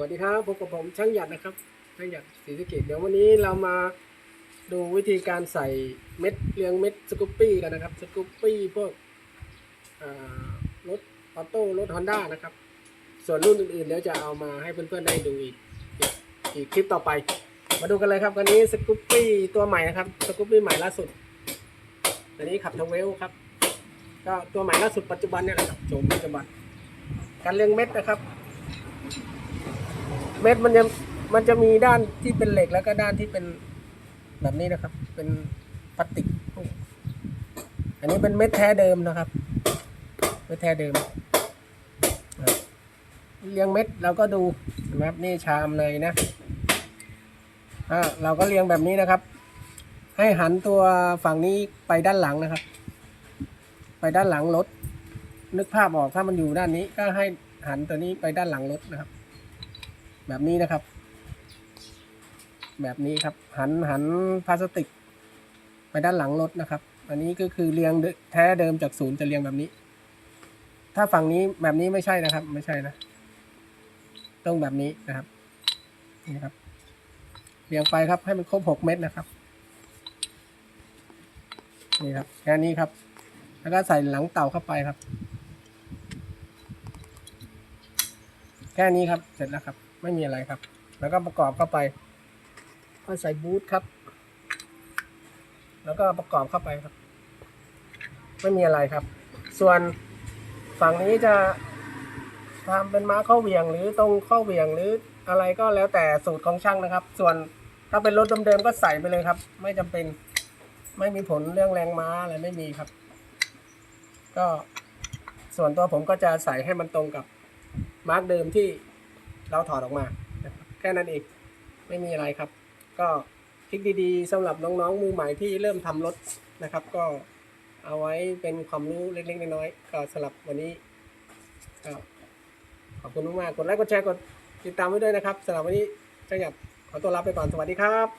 วัสดีครับพบกับผมช่างหยัดนะครับช่างหยัดศรีสะเกดเดี๋ยววันนี้เรามาดูวิธีการใส่เม็ดเรียงเม็ดสกูปปี้กันนะครับสกูปปี้พวกรถออโต้รถฮอนด้านะครับ ส่วนรุ่นอื่นๆเดี๋ยวจะเอามาให้เพื่อนๆได้ดูอีกอีกคลิปต่อไป มาดูกันเลยครับวันนี้สกูปปี้ตัวใหม่นะครับสกูปปี้ใหม่ล่าสุดอันนี้ขับทเวลครับ ก็ตัวใหม่ล่าสุดปัจจุบันเนี่ยแหละครับโฉมปัจจุบันการเรียงเม็ดนะครับ เม็ดมันจะมันจะมีด้านที่เป็นเหล็กแล้วก็ด้านที่เป็นแบบนี้นะครับ เป็นพลาสติก อันนี้เป็นเม็ดแท้เดิมนะครับ เม็ดแท้เดิมเรียงเม็ดเราก็ดูนะครับนี่ชามเลยนะอ่าเราก็เรียงแบบนี้นะครับ ให้หันตัวฝั่งนี้ไปด้านหลังนะครับ ไปด้านหลังรถนึกภาพออกถ้ามันอยู่ด้านนี้ก็ให้หันตัวนี้ไปด้านหลังรถนะครับ แบบนี้นะครับ แบบนี้ครับ หันหันพลาสติก ไปด้านหลังรถนะครับ อันนี้ก็คือเรียงแท้เดิมจากศูนย์จะเรียงแบบนี้ ถ้าฝั่งนี้แบบนี้ไม่ใช่นะครับ ไม่ใช่นะ ต้องแบบนี้นะครับนี่ครับเรียงไปครับให้มันครบหกเม็ดนะครับนี่ครับแค่นี้ครับ แล้วก็ใส่หลังเต่าเข้าไปครับ แค่นี้ครับเสร็จแล้วครับไม่มีอะไรครับ แล้วก็ประกอบเข้าไปก็ใส่บูทครับ แล้วก็ประกอบเข้าไปครับ ไม่มีอะไรครับ ส่วนฝั่งนี้จะทำเป็นม้าข้อเวียง หรือตรงข้อเวียงหรืออะไรก็แล้วแต่สูตรของช่างนะครับ ส่วนถ้าเป็นรถเดิมๆก็ใส่ไปเลยครับ ไม่จำเป็นไม่มีผลเรื่องแรงม้าอะไรไม่มีครับ ก็ส่วนตัวผมก็จะใส่ให้มันตรงกับมาร์กเดิมที่ เราถอดออกมาแค่นั้นเองไม่มีอะไรครับ ก็คลิกดีๆสำหรับน้องๆมือใหม่ที่เริ่มทำรถนะครับ ก็เอาไว้เป็นความรู้เล็กๆน้อยๆก็สำหรับวันนี้ก็ขอบคุณมากๆกดไลค์กดแชร์กดติดตามไว้ด้วยนะครับสำหรับวันนี้เจ้าหยัดขอตัวลาไปก่อนสวัสดีครับ